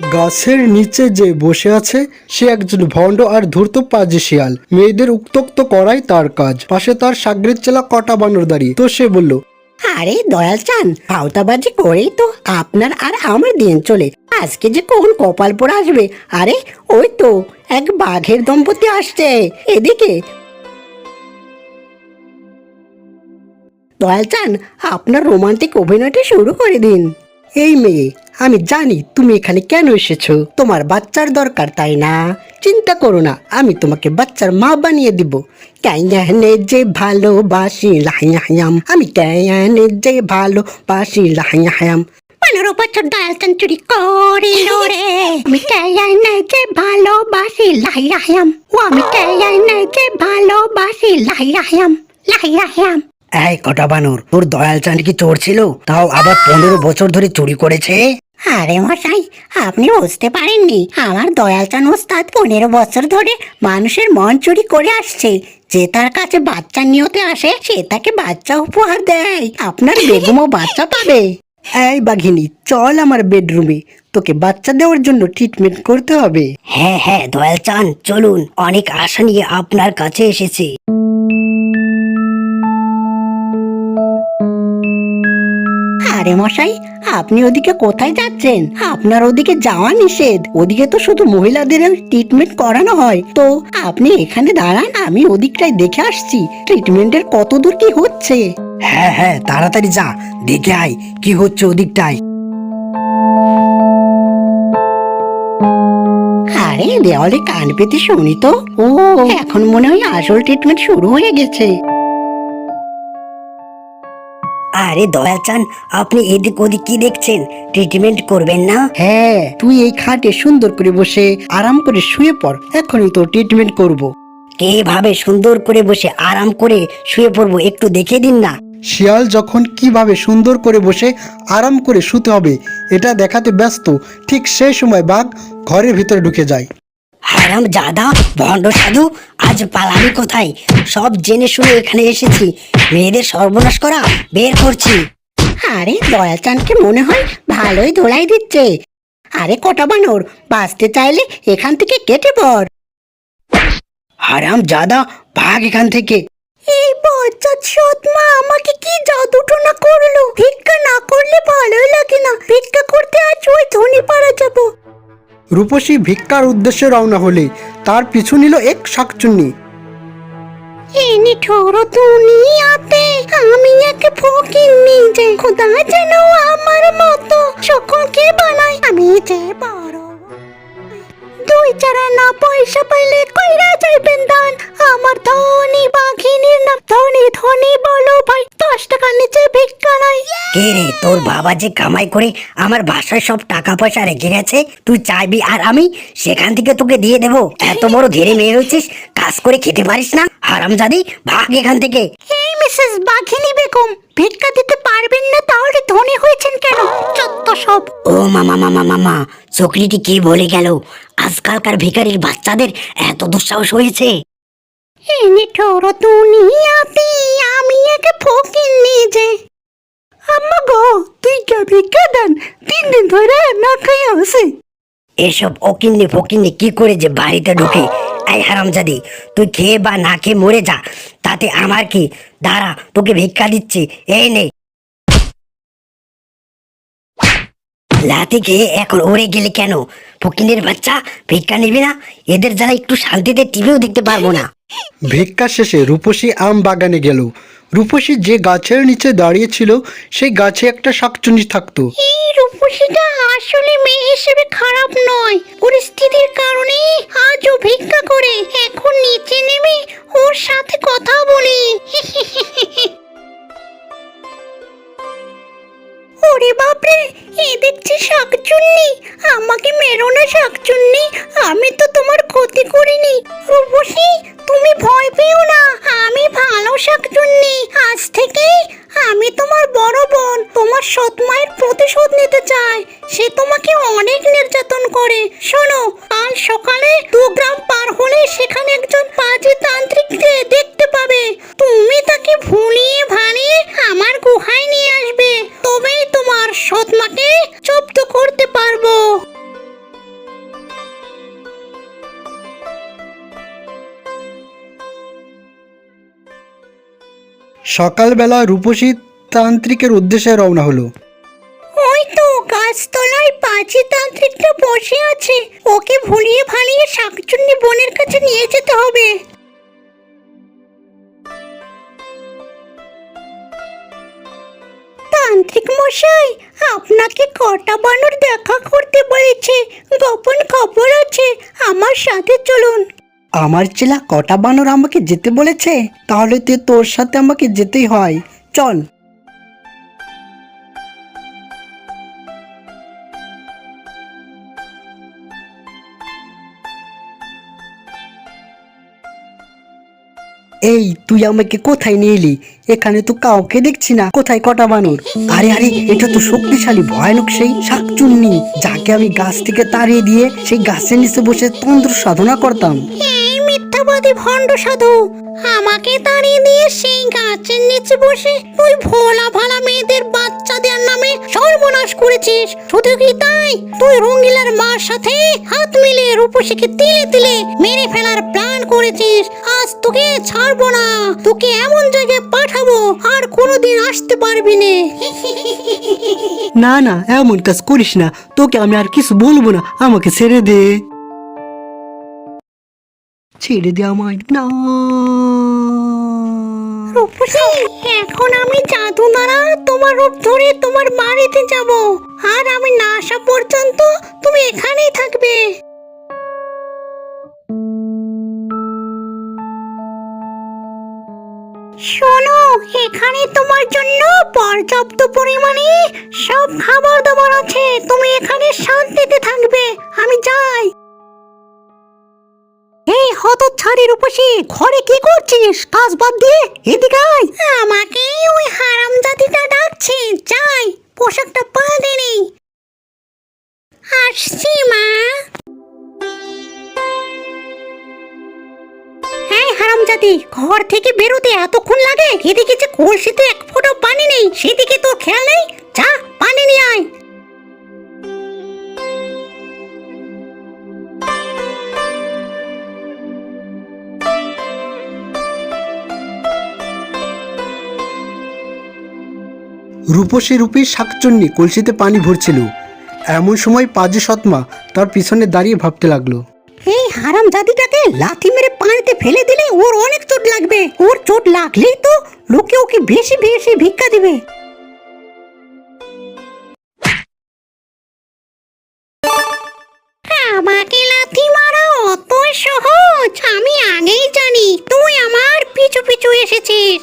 গাছের নিচে যে বসে আছে, সে একজন ভণ্ড আর ধূর্ত পাজি শিয়াল মেয়েদের উত্তক্ত করাই তার কাজ। পাশে তার সাগরের চেলা কটা বানর দাঁড়িয়ে। তো সে বলল, আরে দয়াল চান ভাওতাবাজি করেই তো আপনার আর আমার দিন চলে। আজকে যে কখন কপাল পরে আসবে? আরে, ওই তো, এক বাঘের দম্পতি আসছে। এদিকে। দয়াল চান আপনার রোমান্টিক অভিনয়টা শুরু করে দিন। এই মেয়ে, আমি জানি তুমি এখানে কেন এসেছ। তোমার বাচ্চার দরকার তাই না? চিন্তা করো না, আমি তোমাকে বাচ্চার মা বানিয়ে দিব। কেয়ানে যে ভালোবাসি লাহায়াম আমি কেয়ানে যে ভালোবাসি লাহায়াম পনেরো বছর দয়াল চুরি করিল রে। আমি কেয়ানে যে ভালোবাসি লাহায়াম ও, আমি কেয়ানে যে ভালোবাসি লাহায়াম লাহায়াম এই কটা বানর তোর দয়াল চাঁদ কি চোর ছিল? তাও আবার পনেরো বছর ধরে চুরি করেছে? আরে মশাই আপনি বুঝতে পারেননি আমার দয়াল চান ওস্তাদ পনেরো বছর ধরে মানুষের মন চুরি করে আসছে। যে তার কাছে বাচ্চা নিয়তে আসে সে তাকে বাচ্চা উপহার দেয়। আপনার বেগমও বাচ্চা পাবে। এই বাঘিনী চল আমার বেডরুমে। তোকে বাচ্চা দেওয়ার জন্য ট্রিটমেন্ট করতে হবে। হ্যাঁ হ্যাঁ দয়াল চান চলুন। অনেক আশা নিয়ে আপনার কাছে এসেছি। আরে মশাই আপনি ওদিকে কোথায় যাচ্ছেন? আপনার ওদিকে যাওয়া নিষেধ। ওদিকে তো শুধু মহিলাদের ট্রিটমেন্ট করানো হয়। তো আপনি এখানে দাঁড়ান আমি ওদিকটাই দেখে আসছি। ট্রিটমেন্টের কত দূর কি হচ্ছে? হ্যাঁ হ্যাঁ তাড়াতাড়ি যা দেখে আয় কি হচ্ছে ওদিকটায়। আরে দেওয়ালে কান পেতে শুনি তো। ও এখন মনে হয় আসল ট্রিটমেন্ট শুরু হয়ে গেছে। আরে দয়াল চান আপনি এদিক ওদিক কি দেখছেন? ট্রিটমেন্ট করবেন না? হ্যাঁ তুই এই খাটে সুন্দর করে বসে আরাম করে শুয়ে পড় এখনই তো ট্রিটমেন্ট করব। কীভাবে সুন্দর করে বসে আরাম করে শুয়ে পড়ব একটু দেখে দিন না। শিয়াল যখন কীভাবে সুন্দর করে বসে আরাম করে শুতে হবে এটা দেখাতে ব্যস্ত ঠিক সেই সময় বাঘ ঘরের ভিতরে ঢুকে যায়। হারাম জাদা, ভণ্ড সাধু, আজ পালাবি কোথায়? সব জেনে শুনে এখানে এসেছি। মেয়েদের সর্বনাশ করা বের করছি। আরে দয়াচানকে মনে হয় ভালোই ধোলাই দিচ্ছে। আরে, কটা বানর? বাঁচতে চাইলে এখান থেকে কেটে পড়। হারাম জাদা, ভাগ এখান থেকে। এই বাচ্চা সৎ মা আমাকে কি জাদুটনা করল? ভিক্ষা না করলে ভালোই লাগে না। ভিক্ষা করতে আজ ওই ধনী পাড়া যাব। রূপসী ভিক্ষার উদ্দেশ্যে রওনা হলে তার পিছু নিল এক শাকচুন্নি। এই খোদা যেন আমার মতো সকলকে বানাই আমি যে বড় দুই চারা না পয়সা পাইলে কইরা যাইবেন দান। আমার ধনী বাঘিনীর নাম ধনী ধনী বলো ভাই দশ টাকা নিচে ভিক্ষা নাই। কে রে তোর বাবা যে কামাই করে আমার বাসায় সব টাকা পয়সা রেখে গেছে তুই চাইবি আর আমি? সেখান থেকে তোকে দিয়ে দেব। এত বড় ধীরে মেয়ে রয়েছিস কাজ করে খেতে পারিস না? হারাম জাদি ভাগ এখান থেকে। মিসেস বাঘিনী বেগম ভিক্ষা দিতে পারবেন না তাহলে ধনী হয়েছেন কেন? চত্ব সব। ও মামা মামা মামা চকরিটি কি বলে গেল? আজকালকার ভিখারির বাচ্চাদের এত দুঃসাহস হয়েছে। এনে ঠোরো দুনিয়াতে আমি এক ফকির নিজে। আম্মা গো তুই কে ভিক্ষা দেন? তিন দিন ধরে না খাই আছে। এসব অকিন্নি ফকিন্নি কি করে যে বাড়িতে ঢুকে এই হারামজাদি তুই খেয়ে বা না খেয়ে মরে যা। তাতে আমার কি? দাঁড়া তোকে ভিক্ষা দিচ্ছি এই নে। লাতি খেয়ে এখন ওড়ে গেলে কেন? ফকিনের বাচ্চা ভিক্ষা নিবি না? এদের যারা একটু শান্তিতে টিভিও দেখতে পারব না। ভিক্ষা শেষে রূপসী আম বাগানে গেল। রূপসী যে গাছের নিচে দাঁড়িয়ে ছিল সেই গাছে একটা শাকচুন্নি থাকতো। এই রূপসীটা আসলে মেয়ে হিসেবে খারাপ নয়। পরিস্থিতির কারণে আজও ভিক্ষা সকালবেলা রূপসী তান্ত্রিকের উদ্দেশ্যে রওনা হলো। ওই তো গাছতলায় পাঁচি তান্ত্রিকটা বসে আছে। ওকে ভুলিয়ে ভালিয়ে শাকচুন্নি বোনের কাছে নিয়ে যেতে হবে। তান্ত্রিক মশাই, আপনাকে কটা বানর দেখা করতে বলেছে। গোপন খবর আছে। আমার সাথে চলুন। আমার চেলা কটা বানর আমাকে যেতে বলেছে? তাহলে তো তোর সাথে আমাকে যেতেই হয়। চল। এই, তুই আমাকে কোথায় নিয়ে এলি? এখানে তো কাউকে দেখছি না। কোথায় কটা বানর? আরে আরে, এটা তো শক্তিশালী, ভয়ানক সেই শাকচুন্নি যাকে আমি গাছ থেকে তাড়িয়ে দিয়ে সেই গাছের নিচে বসে তন্ত্র সাধনা করতাম। মিথ্যাবাদী ভণ্ড সাধু, আমাকে তাড়িয়ে দিয়ে সেই গাছের নিচে বসে তুই ভোলা ভালা মেয়েদের বাচ্চাদের নামে সর্বনাশ করেছিস। শুধু কি তাই? তুই রঙ্গিলার মার সাথে হাত মিলে রূপসীকে তিলে তিলে মেরে ফেলার প্ল্যান করেছিস। আজ তোকে ছাড়বো না, তোকে এমন জায়গায় পাঠাবো আর কোনোদিন আসতে পারবি না। না না, এমন কাজ করিস না। তোকে আমি আর কিছু বলব না, আমাকে ছেড়ে দে। ছেড়ে দে আমায় না। রূপসী, এখন আমি জাদু দ্বারা তোমার রূপ ধরে তোমার বাড়িতে যাব। আর আমি না আসা পর্যন্ত তুমি এখানেই থাকবে। শোনো, এখানে তোমার জন্য পর্যাপ্ত পরিমাণে সব খাবার দাবার আছে। তুমি এখানে শান্তিতে থাকবে, আমি যাই। এই হত ছাড়ি ঘরে কি করছিস? কাজ বাদ দিয়ে এদিকে আয়। আমাকে ওই হারামজাদিটা ডাকছে যাই পোশাকটা পাল্টে নেই আসছি মা। হ্যাঁ হারামজাদি ঘর থেকে বেরোতে এতক্ষণ লাগে। এদিকে যে কলসিতে এক ফোঁটা পানি নেই সেদিকে তোর খেয়াল নেই। যা পানি নিয়ে আয়। রূপসী রূপী শাকচন্নি কলসিতে পানি ভরছিল। এমন সময় পাজি সৎমা তার পিছনে দাঁড়িয়ে ভাবতে লাগল। এই হারাম জাতিটাকে লাথি মেরে পানিতে ফেলে দিলে ওর অনেক চোট লাগবে। ওর চোট লাগলেই তো লোকে ওকে বেশি বেশি ভিক্ষা দিবে। আমাকে লাথি মারা অত সহজ, আমি আগেই জানি তুই আমার পিছু পিছু এসেছিস।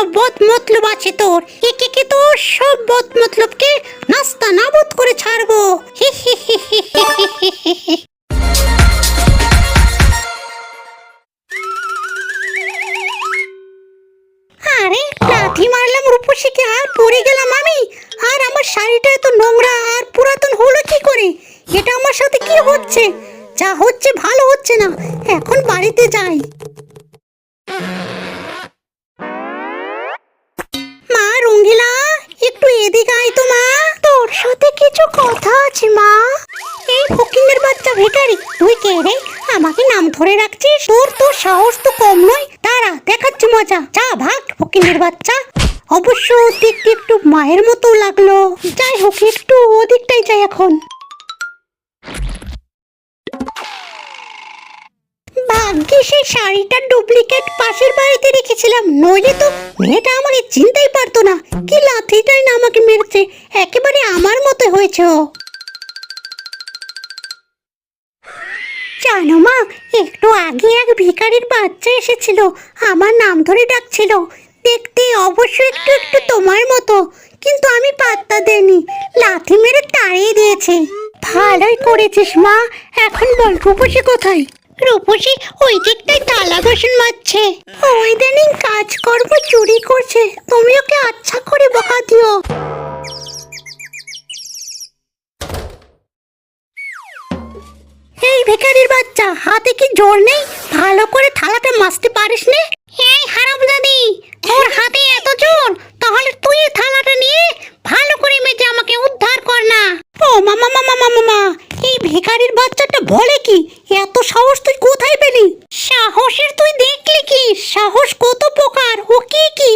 কোনো বদ মতলব আছে তোর? একে কে তোর সব বদ মতলবকে নাস্তা নাবুদ করে ছাড়বো? আরে, লাথি মারলাম রূপসীকে, আর পড়ে গেলাম আমি। আর আমার শাড়িটা এত নোংরা, আর পুরাতন হলো কি করে? এটা আমার সাথে কি হচ্ছে? যা হচ্ছে, ভালো হচ্ছে না। এখন বাড়িতে যাই। কথা আছে, মা। এই ফকিনের বাচ্চা ভিখারি, তুই কে রে? আমাকে নাম ধরে রাখছিস? তোর তো সাহস তো কম নয়। তারা দেখাচ্ছি মজা। যা ভাগ ফকিনের বাচ্চা। অবশ্য দেখতে একটু মায়ের মতো লাগল। যাই হোক, একটু ওদিকটাই যাই এখন। ভাগ্যে সেই শাড়িটা ডুপ্লিকেট পাশের বাড়িতে রেখেছিলাম, নইলে তো মেয়েটা আমাকে চিনতেই পারতো না। কি লাথিটাই না আমাকে মেরেছে, একেবারে আমার মতো হয়েছে জানো মা, একটু আগে এক ভিখারির বাচ্চা এসেছিল, আমার নাম ধরে ডাকছিল। দেখতে অবশ্য একটু একটু তোমার মতো, কিন্তু আমি পাত্তা দেইনি, লাথি মেরে তাড়িয়ে দিয়েছে। ভালোই করেছিস মা, এখন বল রূপসী কোথায়? রূপসী ওই দিকটায় তালা ঘোষণ মারছে। ওই দিনই কাজকর্ম চুরি করছে। তুমি ওকে আচ্ছা করে বকা দিও। এই বাচ্চা, হাতে কি জোর নেই? ভালো করে থালাটা মাজতে পারিস নে। এই হারাম দাদি তোর হাতে এত জোর তাহলে তুই থালাটা নিয়ে ভালো করে মেজে আমাকে উদ্ধার কর না। ও মামা মামা মামা এই ভিখারির বাচ্চাটা বলে কি? এত সাহস তুই কোথায় পেলি? সাহসের তুই দেখলি কি? সাহস কত প্রকার ও কি কি?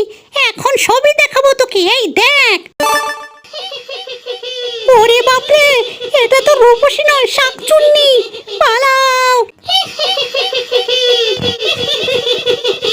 এখন সবই দেখাবো তোকে এই দেখ। ওরে বাপরে এটা তো রূপসী নয় শাকচুন্নি পালাও।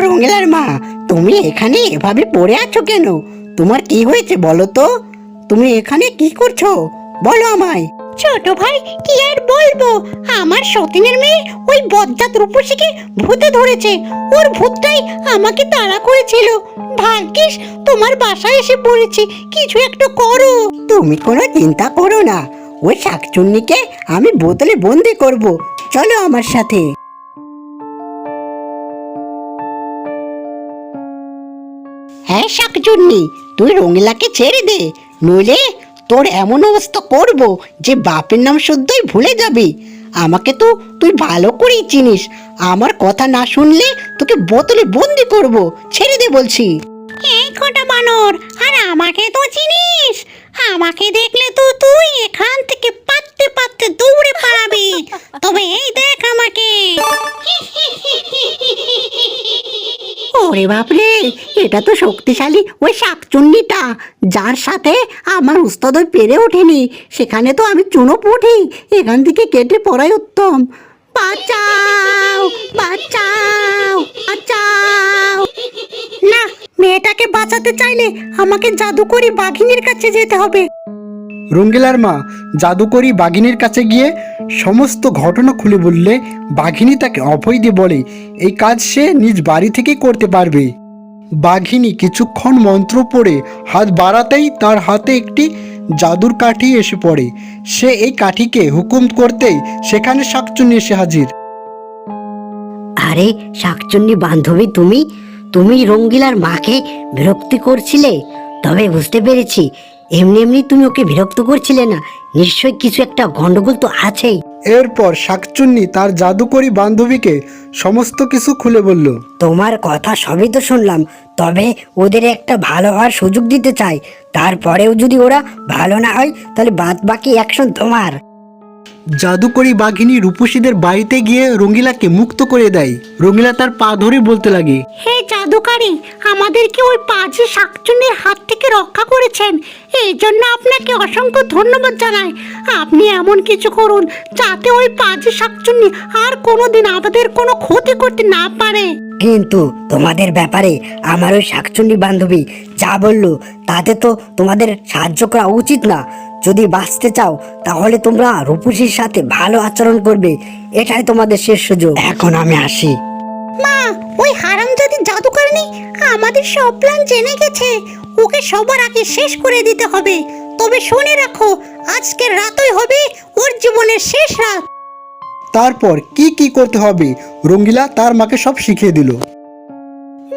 রঙিলার মা তুমি এখানে এভাবে পড়ে আছো কেন? তোমার কি হয়েছে বলো তো? তুমি এখানে কি করছ? বলো আমায়। ছোট ভাই কি আর বলব? আমার সতীনের মেয়ে ওই বজ্জাত রূপসীকে ভূতে ধরেছে। ওর ভূতটাই আমাকে তাড়া করেছিল। ভাগ্যিস তোমার বাসায় এসে পড়েছি। কিছু একটা করো। তুমি কোনো চিন্তা করো না। ওই শাকচুন্নিকে আমি বোতলে বন্দি করব। চলো আমার সাথে। হ্যাঁ শাকচুন্নি, তুই রঙিলাকে ছেড়ে দে, নইলে তোর এমন অবস্থা করব যে বাপের নাম শুদ্ধই ভুলে যাবি। আমাকে তো তুই ভালো করেই চিনিস, আমার কথা না শুনলে তোকে বোতলে বন্দি করব, ছেড়ে দে বলছি। এই কটা বানর, আর আমাকে তো চিনিস, আমাকে দেখলে তো তুই ওরে বাপরে, এটা তো শক্তিশালী ওই শাকচুন্নিটা, যার সাথে আমার উস্তাদ পেরে ওঠেনি, সেখানে তো আমি চুনো পুঠি, এখান থেকে কেটে পড়াই উত্তম। বাঁচাও বাঁচাও বাঁচাও। না, মেয়েটাকে বাঁচাতে চাইলে আমাকে জাদুকরি বাঘিনীর কাছে যেতে হবে। রঙ্গিলার মা, জাদুকরি বাঘিনীর কাছে গিয়ে সমস্ত ঘটনা খুলে বললে, বাঘিনী তাকে অভয় দিয়ে বলে, এই কাজ সে নিজ বাড়ি থেকেই করতে পারবে। বাঘিনী কিছুক্ষণ মন্ত্র পড়ে হাত বাড়াতেই তার হাতে একটি জাদুর কাঠি এসে পড়ে। সে এই কাঠিকে হুকুম করতেই সেখানে শাকচুন্নি এসে হাজির। আরে, শাকচুন্নি বান্ধবী তুমি? তুমি রঙ্গিলার মাকে বিরক্তি করছিলে? তবে বুঝতে পেরেছি এমনি এমনি তুমি ওকে বিরক্ত করছিলে না। নিশ্চয়ই কিছু একটা গন্ডগোল তো আছেই। এরপর শাকচুন্নি তার জাদুকরি বান্ধবীকে সমস্ত কিছু খুলে বলল। তোমার কথা সবই তো শুনলাম তবে ওদের একটা ভালো হওয়ার সুযোগ দিতে চাই। তারপরেও যদি ওরা ভালো না হয় তাহলে বাদ বাকি অ্যাকশন তোমার। জাদুকরি বাঘিনী রূপসীদের বাড়িতে গিয়ে রঙ্গিলাকে মুক্ত করে দেয়। রঙ্গিলা তার পা ধরে বলতে লাগে হে জাদুকারি আমাদেরকে ওই পাজি শাকচুন্নির হাত থেকে রক্ষা করেছেন। এই জন্য আপনাকে অসংখ্য ধন্যবাদ জানাই। আপনি এমন কিছু করুন যাতে ওই পাজি শাকচুন্নি আর কোনোদিন আমাদের কোনো ক্ষতি করতে না পারে। কিন্তু তোমাদের ব্যাপারে আমার ওই শাকচুন্নি বান্ধবী যা বলল তাতে তো তোমাদের সাহায্য করা উচিত না। যদি বাঁচতে চাও তাহলে তোমরা রূপসীর সাথে ভালো আচরণ করবে। এটাই তোমাদের শেষ সুযোগ। এখন আমি আসি। মা ওই হারাম হারামজাদি জাদুকরনি আমাদের সব প্ল্যান জেনে গেছে। ওকে সবার আগে শেষ করে দিতে হবে। তবে শুনে রাখো আজকের রাতই হবে ওর জীবনের শেষ রাত। তারপর কি কি করতে হবে? রঙ্গিলা তার মাকে সব শিখিয়ে দিল।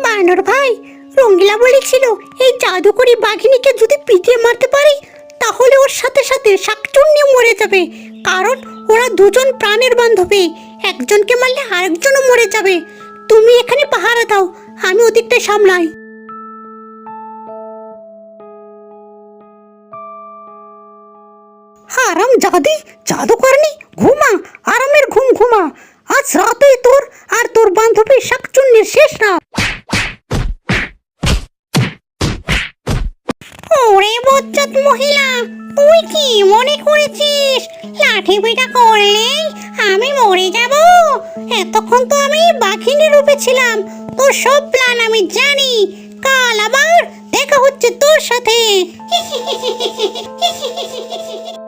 বানর ভাই রঙ্গিলা বলেছিল এই জাদুকরি বাঘিনীকে যদি পিটিয়ে মারতে পারি তাহলে ওর সাথে সাথে শাকচুন্নিও মরে যাবে। কারণ ওরা দুজন প্রাণের বান্ধবী। একজনকে মারলে আরেকজনও মরে যাবে। তুমি এখানে পাহারা দাও, আমি ওদিকটা সামলাই। হারাম জাদি জাদুকরনি ঘুমা, আরামের ঘুম ঘুমা। আজ রাতেই তোর আর তোর বান্ধবী শাকচুন্নির শেষ রাত ওরে বজ্জাত মহিলা, তুই কি মনে করেছিস? লাঠি পিঠা করলেই আমি মরে যাব? এতক্ষণ তো আমি বাঘিনী রূপে ছিলাম। তোর সব প্ল্যান আমি জানি। কাল আবার দেখা হচ্ছে তোর সাথে।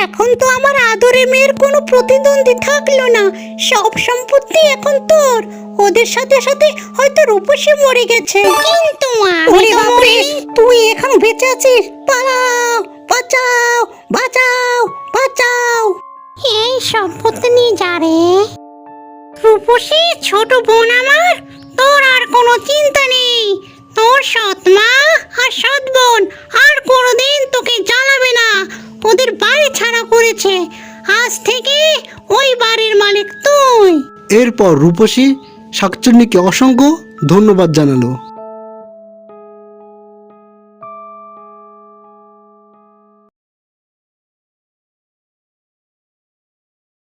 এখন তো আমার আদরে মেয়ের কোনো প্রতিদ্বন্দ্বী থাকল না। সব সম্পত্তি এখন তোর। ওদের সাথে সাথে হয়তো রূপসী মরে গেছে। কিন্তু ওরে বাপরে। তুই এখনও বেঁচে আছিস? পালাও বাঁচাও বাঁচাও বাঁচাও। এই সম্পত্তি নিয়ে যা রে। রূপসী ছোট বোন আমার তোর আর কোনো চিন্তা নেই। তোর সৎ মা আর সৎ বোন আর কোনোদিন তোকে জ্বালাবে না। ওদের বাড়ি ছাড়া করেছে। আজ থেকে ওই বাড়ির মালিক তুই। এরপর রূপসী, শাকচুন্নিকে অসংখ্য ধন্যবাদ জানালো।